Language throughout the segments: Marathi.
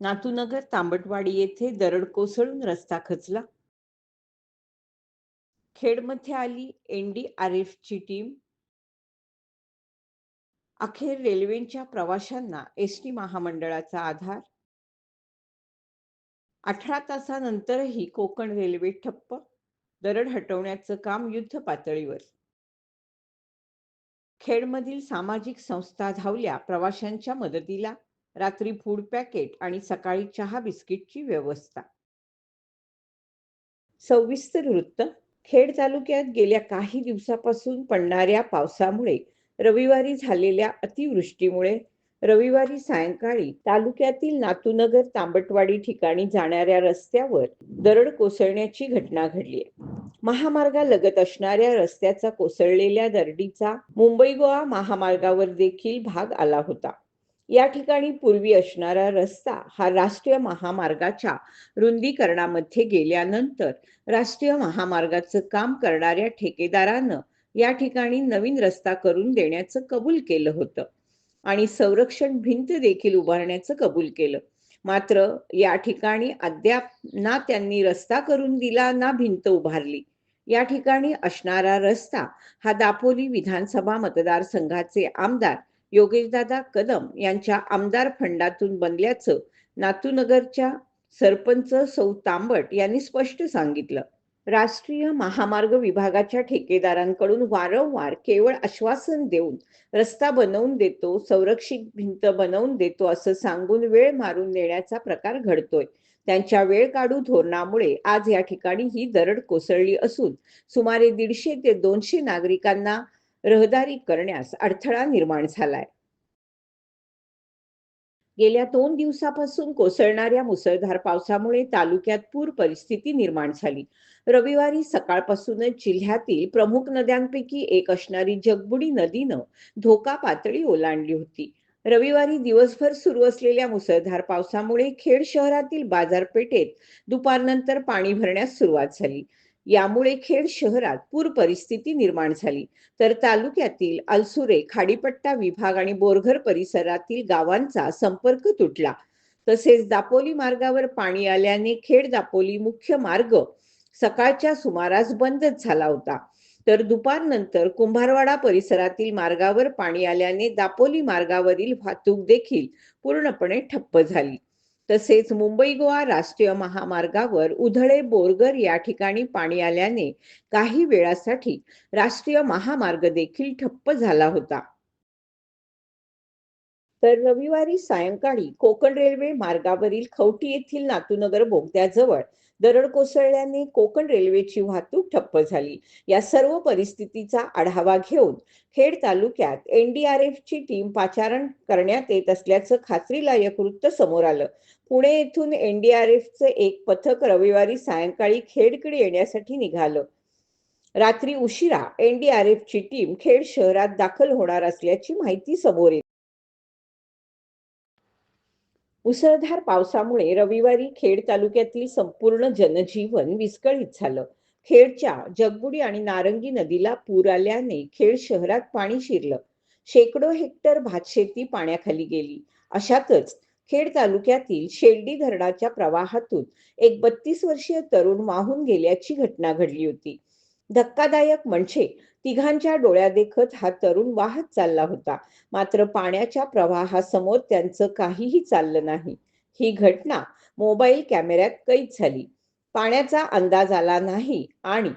नातूनगर तांबटवाडी येथे दरड कोसळून रस्ता खचला. खेडमध्ये आली एनडीआरएफची टीम. अखेर रेल्वेच्या प्रवाशांना एस टी महामंडळाचा आधार. अठरा तासानंतरही कोकण रेल्वे ठप्प. दरड हटवण्याचं काम युद्ध पातळीवर. खेडमधील सामाजिक संस्था धावल्या प्रवाशांच्या मदतीला. रात्री फूड पॅकेट आणि सकाळी चहा बिस्किटची व्यवस्था. सविस्तर वृत्त. खेड तालुक्यात गेल्या काही दिवसापासून पडणाऱ्या पावसामुळे रविवारी झालेल्या अतिवृष्टीमुळे रविवारी सायंकाळी तालुक्यातील नातूनगर तांबटवाडी ठिकाणी जाणाऱ्या रस्त्यावर दरड कोसळण्याची घटना घडली महामार्गालगत असणाऱ्या रस्त्याचा कोसळलेल्या दरडीचा मुंबई गोवा महामार्गावर देखील भाग आला होता. या ठिकाणी पूर्वी असणारा रस्ता हा राष्ट्रीय महामार्गाच्या रुंदीकरणामध्ये गेल्यानंतर राष्ट्रीय महामार्गाचं काम करणाऱ्या ठेकेदारानं या ठिकाणी नवीन रस्ता करून देण्याचं कबूल केलं होतं. आणि संरक्षण भिंत देखील उभारण्याचं कबूल केलं. मात्र या ठिकाणी अद्याप ना त्यांनी रस्ता करून दिला ना भिंत उभारली. या ठिकाणी असणारा रस्ता हा दापोली विधानसभा मतदारसंघाचे आमदार योगेशदादा कदम यांच्या आमदार फंडातून बनल्याचं नातूनगरच्या सरपंच सौ तांबट यांनी स्पष्ट सांगितलं. राष्ट्रीय महामार्ग विभागाच्या ठेकेदारांकडून वारंवार केवळ आश्वासन देऊन रस्ता बनवून देतो संरक्षित भिंत बनवून देतो असं सांगून वेळ मारून देण्याचा प्रकार घडतोय. त्यांच्या वेळ काढू धोरणामुळे आज या ठिकाणी ही दरड कोसळली असून सुमारे दीडशे ते दोनशे नागरिकांना रहदारी करण्यास अडथळा निर्माण झालाय. गेल्या दोन दिवसापासून कोसळणाऱ्या मुसळधार पावसामुळे तालुक्यात पूर परिस्थिती निर्माण झाली. रविवारी सकाळपासूनच जिल्ह्यातील प्रमुख नद्यांपैकी एक असणारी जगबुडी नदीनं धोका पातळी ओलांडली होती. रविवारी दिवसभर सुरू असलेल्या मुसळधार पावसामुळे खेड शहरातील बाजारपेठेत दुपारनंतर पाणी भरण्यास सुरुवात झाली. यामुळे खेड शहरात पूर परिस्थिती निर्माण झाली. तर तालुक्यातील अलसुरे खाडीपट्टा विभाग आणि बोरघर परिसरातील गावांचा संपर्क तुटला. तसेच दापोली मार्गावर पाणी आल्याने खेड दापोली मुख्य मार्ग सकाळच्या सुमारास बंदच झाला होता. तर दुपारनंतर कुंभारवाडा परिसरातील मार्गावर पाणी आल्याने दापोली मार्गावरील वाहतूक देखील पूर्णपणे ठप्प झाली. तसेच मुंबई गोवा राष्ट्रीय महामार्गावर उधळे बोरगर या ठिकाणी पाणी आल्याने काही वेळासाठी राष्ट्रीय महामार्ग देखील ठप्प झाला होता. तर रविवारी सायंकाळी कोकण रेल्वे मार्गावरील खवटी येथील नातूनगर बोगद्याजवळ दरड कोसळल्याने कोकण रेल्वेची वाहतूक ठप्प झाली. या सर्व परिस्थितीचा आढावा घेऊन खेड तालुक्यात एनडीआरएफची टीम पाचारण करण्यात येत असल्याचं खात्रीलायक वृत्त समोर आलं. पुणे येथून एनडीआरएफचं एक पथक रविवारी सायंकाळी खेडकडे येण्यासाठी निघालं. रात्री उशिरा एनडीआरएफची टीम खेड शहरात दाखल होणार असल्याची माहिती समोर येते मुसळधार पावसामुळे रविवारी खेड तालुक्यातील संपूर्ण जनजीवन विस्कळीत झालं. खेडच्या जगबुडी आणि नारंगी नदीला पूर आल्याने खेड शहरात पाणी शिरलं. शेकडो हेक्टर भातशेती पाण्याखाली गेली. अशातच खेड तालुक्यातील शेल्डी धरणाच्या प्रवाहातून एक बत्तीस वर्षीय तरुण वाहून गेल्याची घटना घडली होती. धक्कादायक म्हणजे तिघांच्या डोळ्या देखत हा तरुण वाहत चालला होता. मात्र पाण्याच्या प्रवाहासमोर त्यांचं काहीही चाललं नाही. ही घटना मोबाईल कॅमेऱ्यात कैद झाली. पाण्याचा अंदाज आला नाही आणि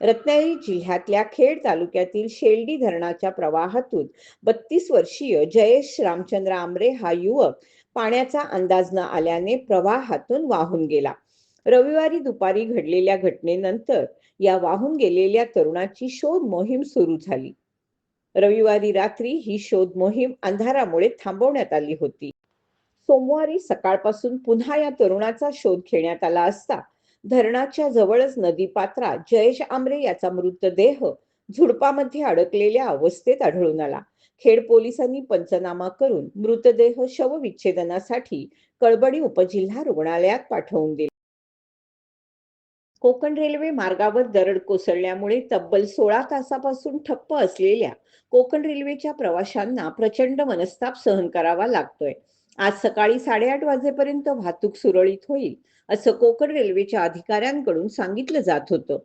रत्नागिरी जिल्ह्यातल्या खेड तालुक्यातील शेल्डी धरणाच्या प्रवाहातून बत्तीस वर्षीय जयेश रामचंद्र आमरे हा युवक पाण्याचा अंदाज न आल्याने प्रवाहातून वाहून गेला. रविवारी दुपारी घडलेल्या घटनेनंतर या वाहून गेलेल्या तरुणाची शोध मोहीम सुरू झाली. रविवारी रात्री ही शोध मोहीम अंधारामुळे थांबवण्यात आली होती. सोमवारी सकाळपासून पुन्हा या तरुणाचा शोध घेण्यात आला असता धरणाच्या जवळच नदीपात्रात जयेश आमरे याचा मृतदेह झुडपामध्ये अडकलेल्या अवस्थेत आढळून आला. खेड पोलिसांनी पंचनामा करून मृतदेह शवविच्छेदनासाठी कळबडी उपजिल्हा रुग्णालयात पाठवून दिले. कोकण रेल्वे मार्गावर दरड कोसळल्यामुळे तब्बल सोळा तासापासून ठप्प असलेल्या कोकण रेल्वेच्या प्रवाशांना प्रचंड मनस्ताप सहन करावा लागतोय. आज सकाळी साडेआठ वाजेपर्यंत वाहतूक सुरळीत होईल असं कोकण रेल्वेच्या अधिकाऱ्यांकडून सांगितलं जात होतं.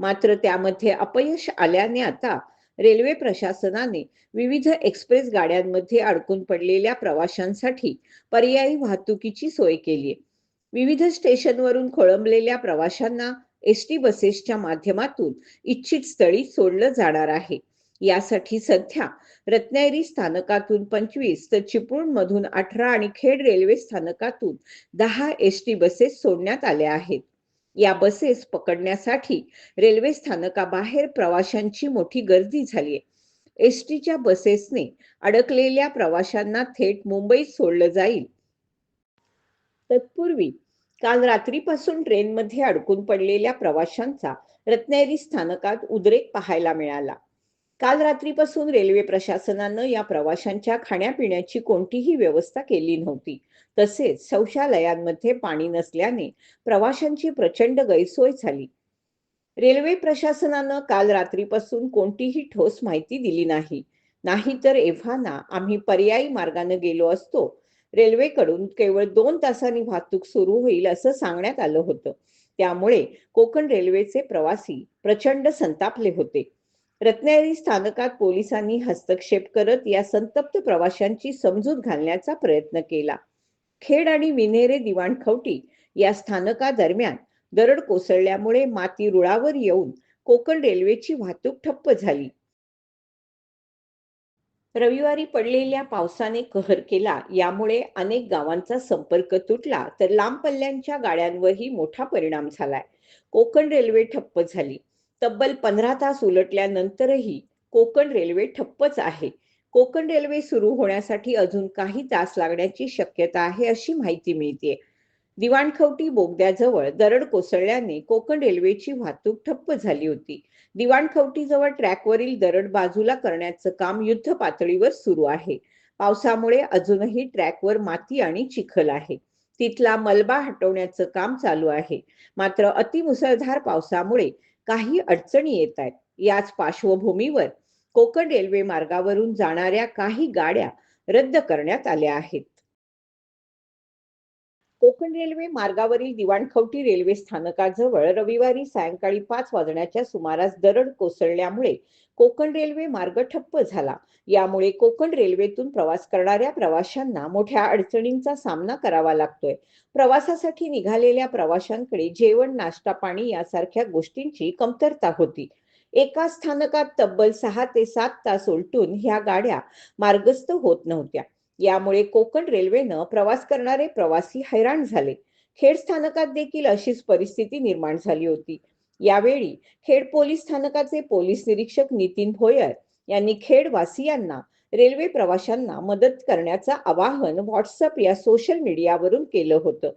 मात्र त्यामध्ये अपयश आल्याने आता रेल्वे प्रशासनाने विविध एक्सप्रेस गाड्यांमध्ये अडकून पडलेल्या प्रवाशांसाठी पर्यायी वाहतुकीची सोय केली आहे विविध स्टेशनवरून खोळंबलेल्या प्रवाशांना एस टी बसेसच्या माध्यमातून इच्छित स्थळी सोडलं जाणार आहे. यासाठी सध्या रत्नागिरी स्थानकातून पंचवीस तर चिपळूण मधून अठरा आणि खेड रेल्वे स्थानकातून दहा एस टी बसेस सोडण्यात आल्या आहेत. या बसेस पकडण्यासाठी रेल्वे स्थानकाबाहेर प्रवाशांची मोठी गर्दी झाली आहे. एस टीच्या बसेसने अडकलेल्या प्रवाशांना थेट मुंबईत सोडलं जाईल. तत्पूर्वी काल रात्रीपासून ट्रेनमध्ये अडकून पडलेल्या प्रवाशांचा रत्नागिरी स्थानकात उद्रेक पाहायला मिळाला. काल रात्रीपासून रेल्वे प्रशासनानं या प्रवाशांच्या खाण्यापिण्याची कोणतीही व्यवस्था केली नव्हती. तसेच शौचालयांमध्ये पाणी नसल्याने प्रवाशांची प्रचंड गैरसोय झाली. रेल्वे प्रशासनानं काल रात्रीपासून कोणतीही ठोस माहिती दिली नाही. नाहीतर एव्हाना आम्ही पर्यायी मार्गाने गेलो असतो रेल्वेकडून केवळ दोन तासांनी वाहतूक सुरू होईल असं सांगण्यात आलं होतं. त्यामुळे कोकण रेल्वेचे प्रवासी प्रचंड संतापले होते. रत्नागिरी स्थानकात पोलिसांनी हस्तक्षेप करत या संतप्त प्रवाशांची समजूत घालण्याचा प्रयत्न केला. खेड आणि विनेरे दिवाणखवटी या स्थानकादरम्यान दरड कोसळल्यामुळे माती रुळावर येऊन कोकण रेल्वेची वाहतूक ठप्प झाली. रविवारी पडलेल्या पावसाने कहर केला. यामुळे अनेक गावांचा संपर्क तुटला. तर लांब पल्ल्यांच्या गाड्यांवरही मोठा परिणाम झालाय. कोकण रेल्वे ठप्प झाली. तब्बल पंधरा तास उलटल्यानंतरही कोकण रेल्वे ठप्पच आहे. कोकण रेल्वे सुरू होण्यासाठी अजून काही तास लागण्याची शक्यता आहे अशी माहिती मिळते दिवाणखवटी बोगद्याजवळ दरड कोसळल्याने कोकण रेल्वेची वाहतूक ठप्प झाली होती. दिवाणखवटीजवळ ट्रॅकवरील दरड बाजूला करण्याचं काम युद्ध पातळीवर सुरू आहे. पावसामुळे अजूनही ट्रॅकवर माती आणि चिखल आहे. तिथला मलबा हटवण्याचं काम चालू आहे. मात्र अतिमुसळधार पावसामुळे काही अडचणी येत आहेत. याच पार्श्वभूमीवर कोकण रेल्वे मार्गावरून जाणाऱ्या काही गाड्या रद्द करण्यात आल्या आहेत. कोकण रेल्वे मार्गावरील दिवाणखवटी रेल्वे स्थानकाजवळ रविवारी सायंकाळी पाच वाजण्याच्या सुमारास दरड कोसळल्यामुळे कोकण रेल्वे मार्ग ठप्प झाला. यामुळे कोकण रेल्वेतून प्रवास करणाऱ्या प्रवाशांना मोठ्या अडचणींचा सामना करावा लागतोय. प्रवासासाठी निघालेल्या प्रवाशांकडे जेवण नाश्ता पाणी यासारख्या गोष्टींची कमतरता होती. एका स्थानकात तब्बल सहा ते सात तास उलटून ह्या गाड्या मार्गस्थ होत नव्हत्या. यामुळे कोकण रेल्वेनं प्रवास करणारे प्रवासी हैराण झाले. खेड स्थानकात देखील अशीच परिस्थिती निर्माण झाली होती. यावेळी खेड पोलीस स्थानकाचे पोलीस निरीक्षक नितीन भोयर यांनी खेड वासियांना रेल्वे प्रवाशांना मदत करण्याचं आवाहन व्हॉट्सअप या सोशल मीडियावरून केलं होतं.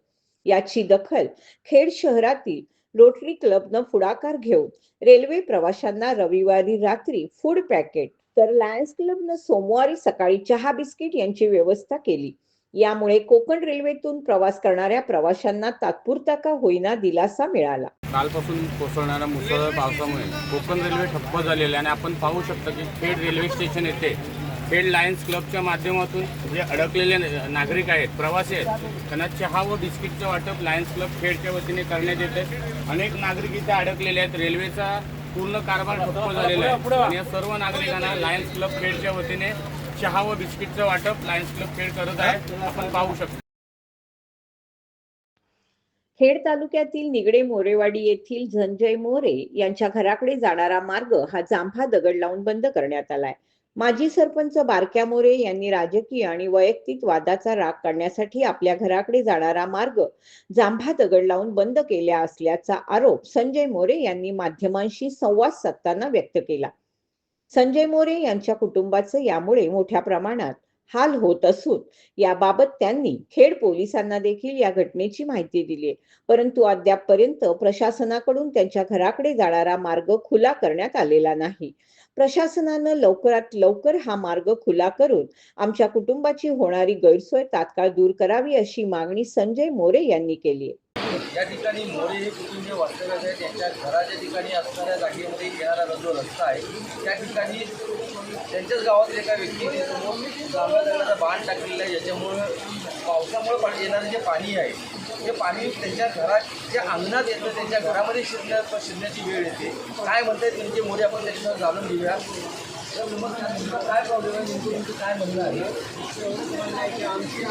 याची दखल खेड शहरातील रोटरी क्लबनं पुढाकार घेऊन रेल्वे प्रवाशांना रविवारी रात्री फूड पॅकेट तर लायन्स क्लबनं सोमवारी सकाळी चहा बिस्किट यांची व्यवस्था केली. यामुळे कोकण रेल्वेतून प्रवास करणाऱ्या प्रवाशांना तात्पुरता का होईना दिलासा मिळाला. कालपासून कोसळणाऱ्या मुसळधार पावसामुळे कोकण रेल्वे ठप्प झालेली आहे आणि आपण पाहू शकतो की खेड रेल्वे स्टेशन येथे खेड लायन्स क्लबच्या माध्यमातून जे अडकलेले नागरिक आहेत प्रवासी आहेत त्यांना चहा व बिस्किटचं वाटप लायन्स क्लब खेडच्या वतीने करण्यात येते अनेक नागरिक इथे अडकलेले आहेत. रेल्वेचा पूर्ण कारभार ठप्प झालेला आहे. आणि या सर्व नागरिकांना लायन्स क्लब खेडच्या वतीने चहा व बिस्किटचं वाटप लायन्स क्लब खेड करत आहे. आपण पाहू शकतो. खेड तालुक्यातील निगडे मोरेवाडी येथील झंजय मोरे यांच्या घराकडे जाणारा मार्ग हा जांभा दगड लावून बंद करण्यात आलाय माजी सरपंच बारक्या मोरे यांनी राजकीय आणि वैयक्तिक वादाचा राग काढण्यासाठी आपल्या घराकडे जाणारा मार्ग जांभा दगड लावून बंद केला असल्याचा आरोप संजय मोरे यांनी माध्यमांशी संवाद साधताना व्यक्त केला. संजय मोरे यांच्या कुटुंबाचं यामुळे मोठ्या प्रमाणात हाल होत असून याबाबत त्यांनी खेड पोलिसांना देखील या घटनेची माहिती दिली आहे. परंतु अद्यापपर्यंत प्रशासनाकडून त्यांच्या घराकडे जाणारा मार्ग खुला करण्यात आलेला नाही. प्रशासनानं लवकरात लवकर हा मार्ग खुला करून आमच्या कुटुंबाची होणारी गैरसोय तात्काळ दूर करावी अशी मागणी संजय मोरे यांनी केली आहे. या ठिकाणी मोरे हे कुटुंबीय वास्तव्यास आहे. त्यांच्या घराच्या ठिकाणी असणाऱ्या जागेमध्ये येणारा जो रस्ता आहे त्या ठिकाणी त्यांच्याच गावातील एका व्यक्तीने समोर जांभळा दगडाचा बांध टाकलेला आहे. ज्याच्यामुळं पावसामुळे पाणी येणारं जे पाणी आहे ते पाणी त्यांच्या घरात जे अंगणात येतं त्यांच्या घरामध्ये शिरण्या शिरण्याची वेळ येते. काय म्हणतात त्यांचे मोरे आपण त्याच्यावर जाणून घेऊया. तर काय प्रॉब्लेम आहे? नेमकं तुमचं काय म्हणणं आहे? म्हणणं आहे की आम्हाला आमची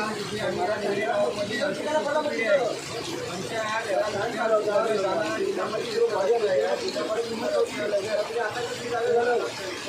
आमच्या ह्या घरामध्ये त्यामध्ये जो आता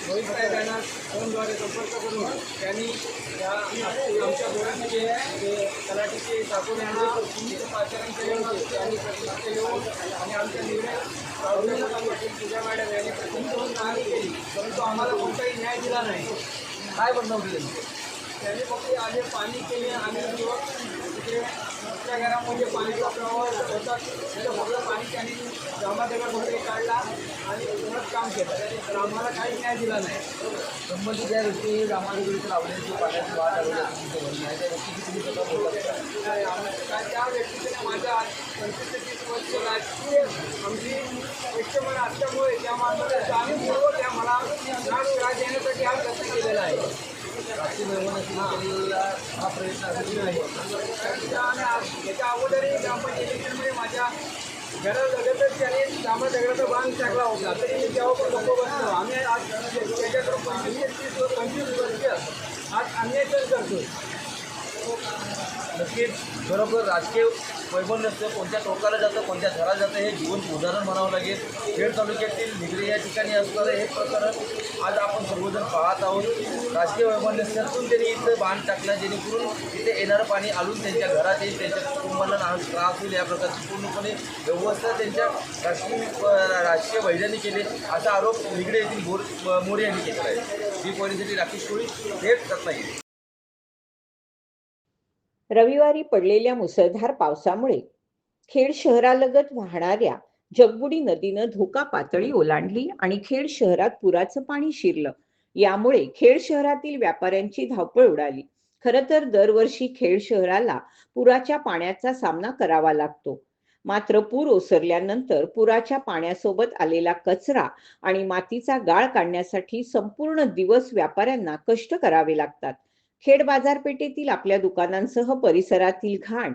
रोहित साहेब यांना फोनद्वारे संपर्क करून त्यांनी या आमच्या बोर्डाचे जे आहे ते तलाठीचे टाकून यांचे तुमचे पाचारांचे होते त्यांनी प्रतिष्ठा येऊन आणि आमच्या निर्णय पूजा मॅडम यांनी प्रतिनिधी होऊन मागणी केली परंतु आम्हाला कोणताही न्याय दिला नाही. काय बनवले त्यांनी फक्त आले पाणी केले आणि तिथे घरामध्ये पाण्याचा प्रवाह होता. त्याचं सगळं पाणी त्यांनी जमादगड वगैरे काढला आणि परत काम केलं. तर आम्हाला काही न्याय दिला नाही. संबंधित ज्या व्यक्ती रामादगडीचं लावण्याची पाण्याची वाट आलेली आहे त्या व्यक्तीची तुम्ही स्वतः बोलता त्या व्यक्तीने माझ्या पंचवीस ते तीस वर्ष राजकीय आमची व्यक्तिमत्व असल्यामुळे त्या माणसाला आम्ही पूर्व त्या मला राज देण्यासाठी हा प्रयत्न केलेला आहे. राष्ट्रीय निर्माणाची हा प्रयत्न आणि आज- याच्या अगोदरही ग्रामपंचायत इलेक्शनमध्ये माझ्या घरालगतच त्याने त्यामुळे दगडाचा बांध टाकला होता तरी मी तेव्हा पण बसलो आम्ही आज त्याच्याकडून पंचवीस तीस वर- पंचवीस वर्ष आज अन्याय करतो नक्कीच बरोबर राजकीय वैभव नसतं कोणत्या टोकाला जातं कोणत्या घरात जातं हे जीवन उदाहरण म्हणावं लागेल. खेड तालुक्यातील निगडे या ठिकाणी असणारं हे प्रकरण आज आपण सर्वजण पाहत आहोत. राजकीय वैभव नसल्यातून त्यांनी इथं बांध टाकला जेणेकरून इथे येणारं पाणी आलून त्यांच्या घरात येईल त्यांच्या कुटुंबाला ना- त्रास होईल या प्रकारची पूर्णपणे व्यवस्था त्यांच्या राजकीय राजकीय वैद्यांनी केले. असा आरोप निगडे येथील बोर मोरे यांनी केलेला आहे. ही परिस्थिती राकेश कोळी थेट रत्नागिरी रविवारी पडलेल्या मुसळधार पावसामुळे खेड शहरालगत वाहणाऱ्या जगबुडी नदीनं धोका पातळी ओलांडली आणि खेड शहरात पुराचं पाणी शिरलं. यामुळे खेड शहरातील व्यापाऱ्यांची धावपळ उडाली. खरं तर दरवर्षी खेड शहराला पुराच्या पाण्याचा सामना करावा लागतो. मात्र पूर ओसरल्यानंतर पुराच्या पाण्यासोबत आलेला कचरा आणि मातीचा गाळ काढण्यासाठी संपूर्ण दिवस व्यापाऱ्यांना कष्ट करावे लागतात. खेड बाजारपेठेतील आपल्या दुकानांसह परिसरातील घाण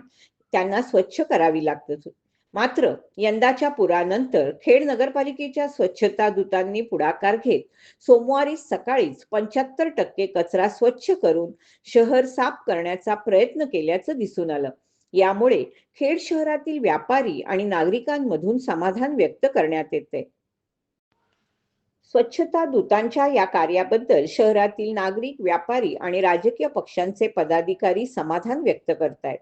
त्यांना स्वच्छ करावी लागत. मात्र यंदाच्या पुरानंतर खेड नगरपालिकेच्या स्वच्छता दूतांनी पुढाकार घेत सोमवारी सकाळीच पंच्याहत्तर टक्के कचरा स्वच्छ करून शहर साफ करण्याचा प्रयत्न केल्याचं दिसून आलं. यामुळे खेड शहरातील व्यापारी आणि नागरिकांमधून समाधान व्यक्त करण्यात येते स्वच्छता दूतांच्या या कार्याबद्दल शहरातील नागरिक व्यापारी आणि राजकीय पक्षांचे पदाधिकारी समाधान व्यक्त करतायत.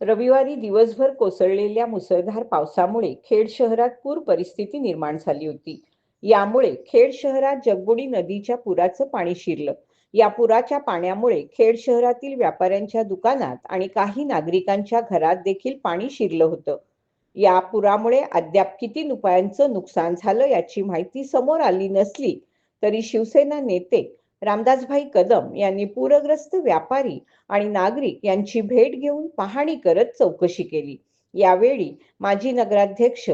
रविवारी दिवसभर कोसळलेल्या मुसळधार पावसामुळे खेड शहरात पूर परिस्थिती निर्माण झाली होती. यामुळे खेड शहरात जगबुडी नदीच्या पुराचं पाणी शिरलं. या पुराच्या पाण्यामुळे खेड शहरातील व्यापाऱ्यांच्या दुकानात आणि काही नागरिकांच्या घरात देखील पाणी शिरलं होतं. या पुरामुळे अद्याप किती रुपयांचं नुकसान झालं याची माहिती समोर आली नसली तरी शिवसेना नेते रामदासभाई कदम यांनी पूरग्रस्त व्यापारी आणि नागरिक यांची भेट घेऊन पाहणी करत चौकशी केली. यावेळी माजी नगराध्यक्ष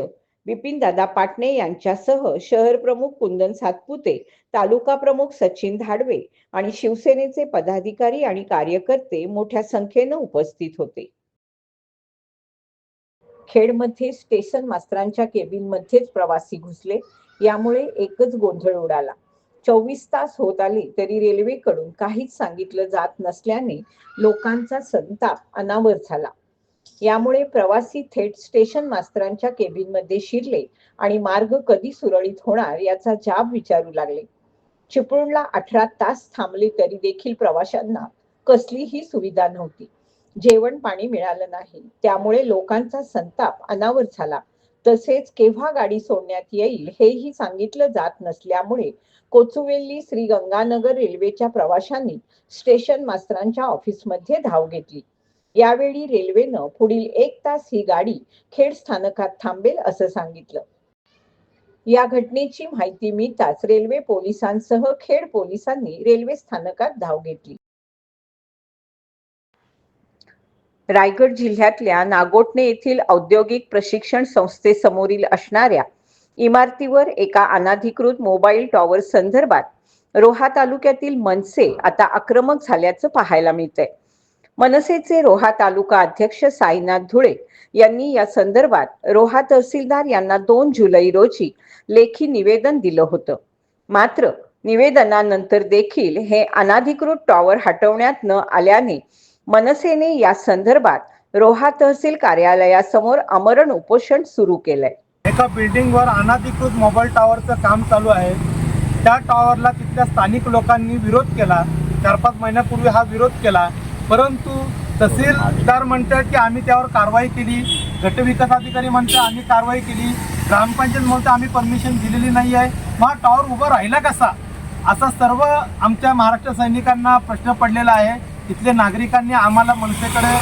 बिपिनदादा पाटणे यांच्यासह शहर प्रमुख कुंदन सातपुते तालुका प्रमुख सचिन धाडवे आणि शिवसेनेचे पदाधिकारी आणि कार्यकर्ते मोठ्या संख्येनं उपस्थित होते. खेडमध्ये स्टेशन मास्तरांच्या केबिनमध्येच प्रवासी घुसले. यामुळे एकच गोंधळ उडाला. चोवीस तास होत आले तरी रेल्वेकडून काहीच सांगितलं जात नसल्याने लोकांचा संताप अनावर झाला. यामुळे प्रवासी थेट स्टेशन मास्तरांच्या केबिनमध्ये शिरले आणि मार्ग कधी सुरळीत होणार याचा जाब विचारू लागले. चिपळूणला अठरा तास थांबले तरी देखील प्रवाशांना कसलीही सुविधा नव्हती. जेवण पाणी मिळालं नाही. त्यामुळे लोकांचा संताप अनावर झाला. तसेच केव्हा गाडी सोडण्यात येईल हेही सांगितलं जात नसल्यामुळे कोचुवेल्ली श्री गंगानगर रेल्वेच्या प्रवाशांनी स्टेशन मास्तरांच्या ऑफिसमध्ये धाव घेतली. यावेळी रेल्वेनं पुढील एक तास ही गाडी खेड स्थानकात थांबेल असं सांगितलं. या घटनेची माहिती मिळताच रेल्वे पोलिसांसह खेड पोलिसांनी रेल्वे स्थानकात धाव घेतली. रायगड जिल्ह्यातल्या नागोटणे येथील औद्योगिक प्रशिक्षण संस्थेसमोरील असणाऱ्या इमारतीवर एका अनाधिकृत मोबाईल टॉवर संदर्भात रोहा तालुक्यातील मनसे आता आक्रमक झाल्याचं पाहायला मिळतंय. मनसेचे रोहा तालुका अध्यक्ष साईनाथ धुळे यांनी या संदर्भात रोहा तहसीलदार यांना दोन जुलै रोजी लेखी निवेदन दिलं होतं. मात्र निवेदनानंतर देखील हे अनाधिकृत टॉवर हटवण्यात न आल्याने मनसेने या संदर्भात रोहा तहसील कार्यालयासमोर आमरण उपोषण सुरू केलंय. एका बिल्डिंगवर अनाधिकृत मोबाईल टॉवरचं काम चालू आहे. त्या टॉवरला तिथल्या स्थानिक लोकांनी विरोध केला. चार पाच महिन्यापूर्वी हा विरोध केला. परंतु तहसीलदार म्हणतात की आम्ही त्यावर कारवाई केली. गटविकास अधिकारी म्हणतात आम्ही कारवाई केली. ग्रामपंचायत म्हणतात आम्ही परमिशन दिलेली नाही आहे. मग हा टॉवर उभा राहिला कसा? असा सर्व आमच्या महाराष्ट्र सैनिकांना प्रश्न पडलेला आहे. तिथल्या नागरिकांनी आम्हाला मनसेकडे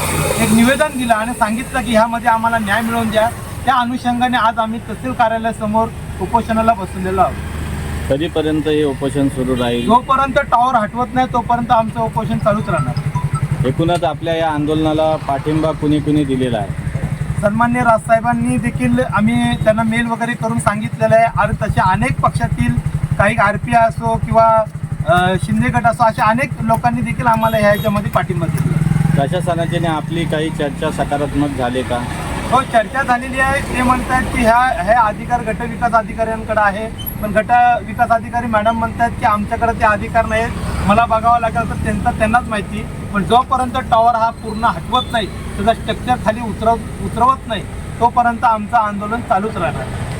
एक निवेदन दिलं आणि सांगितलं की ह्यामध्ये आम्हाला न्याय मिळवून द्या. त्या अनुषंगाने आज आम्ही तहसील कार्यालयासमोर उपोषणाला बसलेलो आहोत. कधीपर्यंत हे उपोषण सुरू राहील? जोपर्यंत टॉवर हटवत नाही तोपर्यंत आमचं उपोषण चालूच राहणार. एकूणच आपल्या या आंदोलनाला पाठिंबा कुणी कुणी दिलेला आहे? सन्मान्य राजसाहेबांनी देखील आम्ही त्यांना मेल वगैरे करून सांगितलेलं आहे. आणि तसे अनेक पक्षातील काही आर पी असो किंवा शिंदे गट असो अशा अनेक लोकांनी देखील आम्हाला ह्याच्यामध्ये पाठिंबा दिला प्रशासनाच्याने आपली काही चर्चा सकारात्मक झाली का? हो चर्चा झालेली आहे. ते म्हणतात की ह्या हे अधिकार गट विकास अधिकाऱ्यांकडे आहे. पण गट विकास अधिकारी मॅडम म्हणतात की आमच्याकडे ते अधिकार नाहीत. मला बघावं लागेल तर त्यांचा त्यांनाच माहिती. पण जोपर्यंत टॉवर हा पूर्ण हटवत नाही त्याचा स्ट्रक्चर खाली उतरव उतरवत नाही तोपर्यंत आमचं आंदोलन चालूच राहणार.